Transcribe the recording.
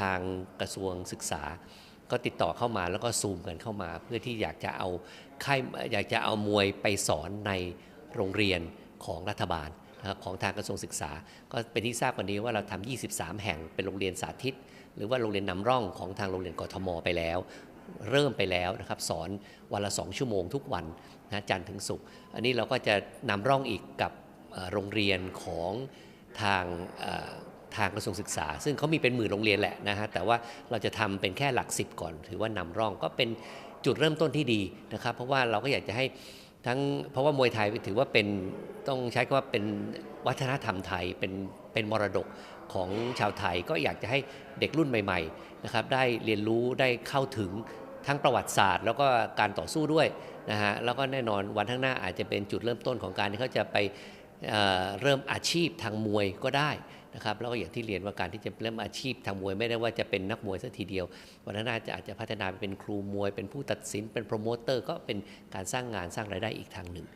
ทางกระทรวงศึกษา ก็ติดต่อเข้ามาแล้วก็ซูมกันเข้ามา เพื่อที่อยากจะเอาค่ายอยากจะเอามวยไปสอนในโรงเรียนของรัฐบาลของทางกระทรวงศึกษา ก็เป็นที่ทราบวันนี้ว่าเราทำ23 แห่งเป็นโรงเรียนสาธิต หรือว่าโรงเรียนนำร่องของทางโรงเรียนกทมไปแล้ว เริ่มไปแล้วนะครับสอนวันละ 2 ชั่วโมงทุกวันนะจันทร์ถึงศุกร์อันนี้เราก็จะนำร่องอีกกับโรงเรียนของทาง ทางกระทรวงศึกษา ซึ่งเขามีเป็นหมื่นโรงเรียนแหละนะฮะแต่ว่าเราจะทำเป็นแค่หลักสิบก่อน ถือว่านำร่องก็เป็นจุดเริ่มต้นที่ดีนะครับ เพราะว่าเราก็อยากจะให้ทั้งเพราะว่ามวยไทยถือว่าเป็นต้องใช้คำว่าเป็นวัฒนธรรมไทยเป็นเป็นมรดกของชาวไทยก็อยากจะให้เด็กรุ่นใหม่ๆนะครับได้เรียนรู้ได้เข้าถึงทั้งประวัติศาสตร์ แล้วก็การต่อสู้ด้วยนะฮะแล้วก็แน่นอนวันข้างหน้าอาจจะเป็นจุดเริ่มต้นของการที่เขาจะไปเเริ่มอาชีพทางมวยก็ได้ นะครับแล้วก็อย่างที่เรียนว่าการที่จะเริ่มอาชีพทางมวยไม่ได้ว่าจะเป็นนักมวยสักทีเดียววันข้างหน้าจะอาจจะพัฒนาไปเป็นครูมวย เป็นผู้ตัดสินเป็นโปรโมเตอร์ก็เป็นการสร้างงานสร้างรายได้อีกทางหนึ่ง